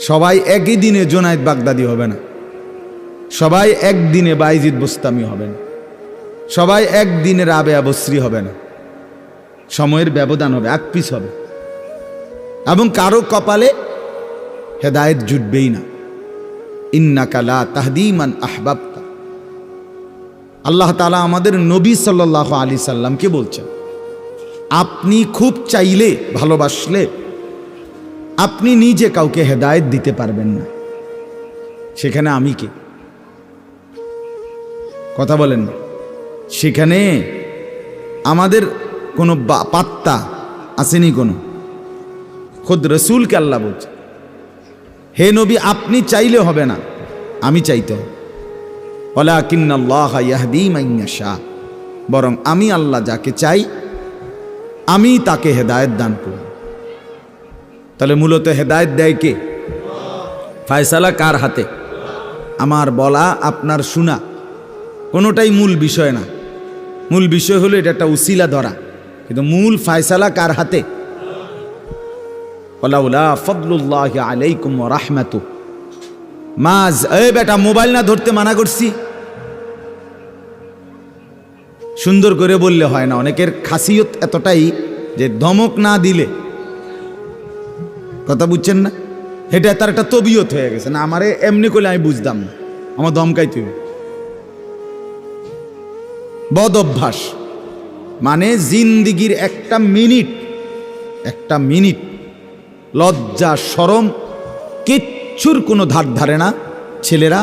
সবাই একই দিনে জোনায়েদ বাগদাদি হবে না। সবাই একদিনে বাইজিদ বুস্তামি হবে না। সবাই একদিনে রাবে আবশ্রী হবে না। সময়ের ব্যবধান হবে এক পিস হবে। এবং কারও কপালে হেদায়েত জুটবেই না। ইন্নাকালা তাহদিমান আহবাবতা। আল্লাহ তালা আমাদের নবী সাল্লাহ আলী সাল্লামকে বলছেন, আপনি খুব চাইলে, ভালোবাসলে আপনি নিজে কাউকে হেদায়েত দিতে পারবেন না। সেখানে আমি কে? কথা বলেন। সেখানে আমাদের কোনো পাত্তা আসেনি কোনো। খোদ রসুলকে আল্লাহ বলছে। হে নবী, আপনি চাইলে হবে না, আমি চাইতে হবে। শাহ বরং আমি আল্লাহ যাকে চাই, আমি তাকে হেদায়েত দান করি তাহলে মূলত হেদায়ত দেয় কে? ফায়সালা কার হাতে? আমার বলা, আপনার শোনা। কোনোটাই মূল বিষয় না। মূল বিষয় হলো এটা একটা উসিলা ধরা। কিন্তু মূল ফায়সালা কার হাতে? মাজ বেটা, মোবাইল না ধরতে মানা করছি? সুন্দর করে বললে হয় না। অনেকের খাসিয়ত এতটাই যে ধমক না দিলে কথা বুঝছেন না? এটা তার একটা তবিয়ত হয়ে গেছে। না, আমারে এমনি করলে আমি বুঝতাম না। আমার দমকাই তুই বদ অভ্যাস মানে জিন্দিগির একটা মিনিট একটা মিনিট লজ্জা সরম কিচ্ছুর কোনো ধার ধারে না। ছেলেরা,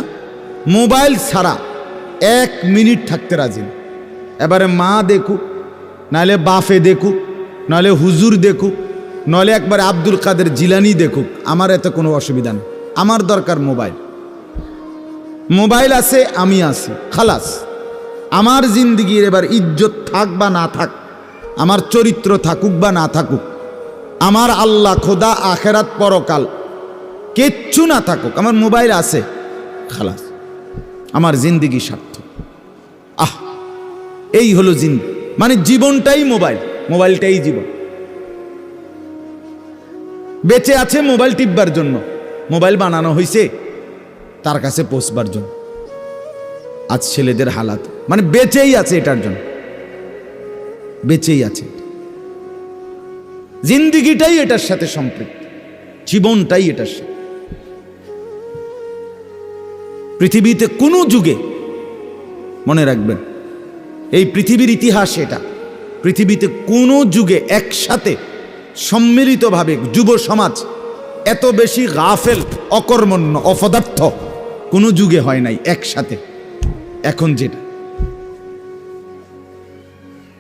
মোবাইল ছাড়া এক মিনিট থাকতে রাজি এবারে মা দেখুক, নাহলে বাফে দেখুক, নাহলে হুজুর দেখুক নলে একবার আব্দুল কাদের জিলানি দেখুক, আমার এত কোনো অসুবিধা নেই। আমার দরকার মোবাইল। মোবাইল আছে, আমি আছি, খালাস। আমার জিন্দিগির এবার ইজ্জত থাক বা না থাক, আমার চরিত্র থাকুক বা না থাকুক, আমার আল্লাহ খোদা আখেরাত পরকাল কিচ্ছু না থাকুক, আমার মোবাইল আছে, খালাস। আমার জিন্দিগি স্বার্থ আহ, এই হলো জিন মানে জীবনটাই মোবাইল, মোবাইলটাই জীবন। বেঁচে আছে মোবাইল টিপবার জন্য। মোবাইল বানানো হয়েছে তার কাছে পৌঁছবার জন্য। আজ ছেলেদের হালাত মানে বেঁচেই আছে এটার জন্য। বেঁচেই আছে। জিন্দিগিটাই এটার সাথে সম্পৃক্ত, জীবনটাই এটার সাথে। পৃথিবীতে কোনো যুগে, মনে রাখবেন, এই পৃথিবীর ইতিহাস এটা, পৃথিবীতে কোনো যুগে একসাথে সম্মিলিতভাবে যুব সমাজ এত বেশি গাফেল, অকর্মণ্য, অপদার্থ কোনো যুগে হয় নাই একসাথে। এখন যেটা।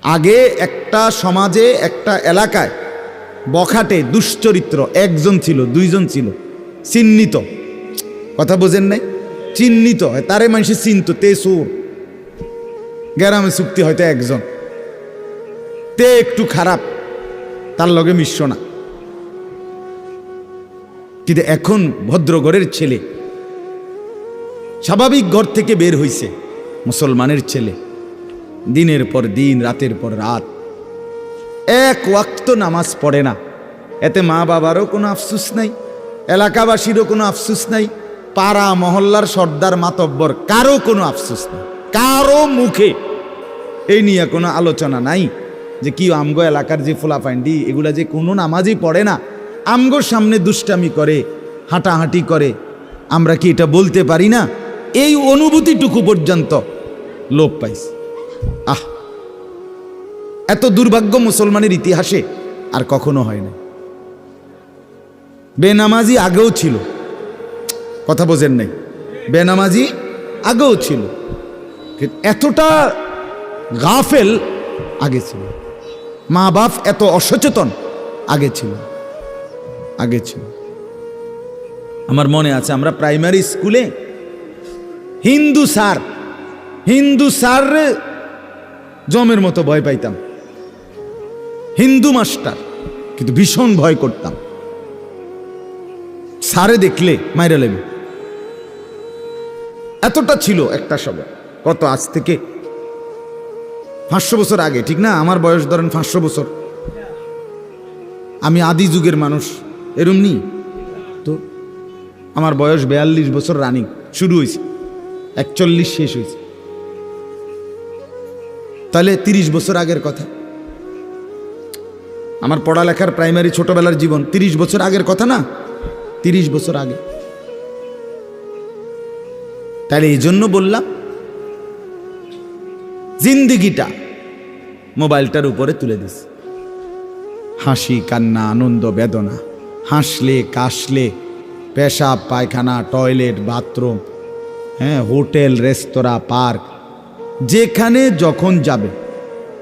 আগে একটা সমাজে, একটা এলাকায় বখাটে, দুশ্চরিত্র, একজন ছিল, দুইজন ছিল, চিহ্নিত। কথা বোঝেন নাই? চিহ্নিত হয়, তারে মানুষে চিনত, তে সুর গ্যারামে চুক্তি হয়তো একজন। তে একটু খারাপ। তার লগে মিশ্র না। কিন্তু এখন ভদ্রগড়ের ছেলে, স্বাভাবিক ঘর থেকে বের হইছে মুসলমানের ছেলে। দিনের পর দিন, রাতের পর রাত, এক ওয়াক্ত নামাজ পড়ে না। এতে মা বাবারও কোনো আফসুস নাই, এলাকাবাসীরও কোনো আফসুস নাই, পাড়া মহল্লার সর্দার মাতব্বর কারও কোনো আফসুস নাই, কারও মুখে। এই নিয়ে কোনো আলোচনা নাই। যে কি আমগো এলাকার যে ফুলাফাইন্ডি এগুলা যে কোনো নামাজই পড়ে না, আমগোর সামনে দুষ্টামি করে, হাঁটাহাঁটি করে, আমরা কি এটা বলতে পারি না? এই অনুভূতিটুকু পর্যন্ত লোপ পাইছে। আহ! এত দুর্ভাগ্য মুসলমানের ইতিহাসে আর কখনো হয় না বেনামাজি আগেও ছিল। কথা বোঝেন নাই। বেনামাজি আগেও ছিল। এতটা গাফেল আগে ছিল। মা বাপ এত অসচেতন। আগে ছিল। আগে ছিল। আমার মনে আছে, আমরা প্রাইমারি স্কুলে হিন্দু স্যার হিন্দু স্যার জমের মতো ভয় পাইতাম। হিন্দু মাস্টার, কিন্তু ভীষণ ভয় করতাম। সারে দেখলে মাইরা লেবে। এতটা ছিল একটা সময়, কত আজ থেকে পাঁচশো বছর আগে, ঠিক না? আমার বয়স ধরেন পাঁচশো বছর। আমি আদি যুগের মানুষ। এরম নি তো আমার বয়স বেয়াল্লিশ বছর রানিং। শুরু হয়েছে। একচল্লিশ শেষ হয়েছে। তাহলে তিরিশ বছর আগের কথা। আমার পড়ালেখার প্রাইমারি ছোটবেলার জীবন তিরিশ বছর আগের কথা না? তিরিশ বছর আগে। তাহলে এই জন্য বললাম, জিন্দিগিটা মোবাইলটার উপরে তুলে দিস। হাসি, কান্না, আনন্দ, বেদনা, হাসলে, কাশলে, পেশাব, পায়খানা, টয়লেট, বাথরুম হ্যাঁ হোটেল, রেস্তোরাঁ, পার্ক, যেখানে যখন যাবে,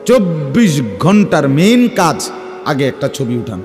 চব্বিশ ঘণ্টার মেন কাজ, আগে একটা ছবি উঠান।